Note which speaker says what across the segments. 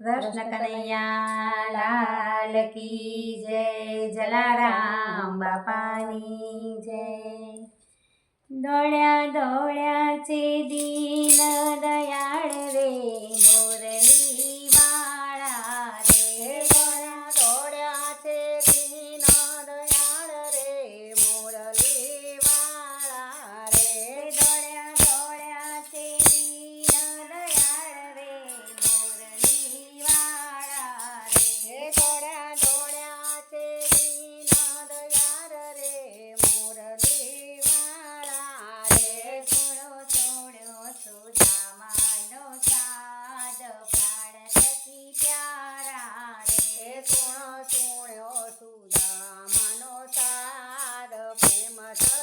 Speaker 1: કૃષ્ણ કનૈયા લાલ કી જય જલારામ બાપાની જય દોડ્યા દોડ્યા છે દીન દયાળ રે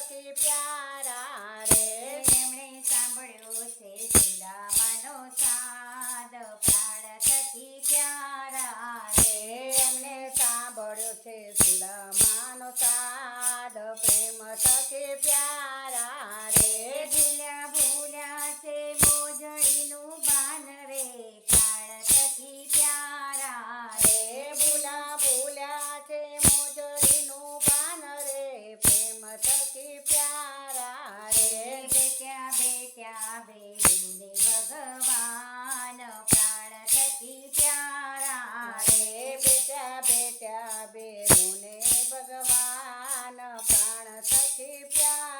Speaker 1: અતિ પ્યારા રે. એમણે સુદામાનો સાદ. પ્રાણ થકી પ્યારા રે.
Speaker 2: એમણે સાંભળ્યો છે સુદામાનો સાદ. પ્રેમ થકી પ્યારા shape ya.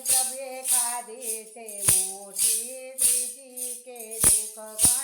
Speaker 1: પ્રભે ખાધી છે
Speaker 2: મોટી ત્રીજી કે દુઃખ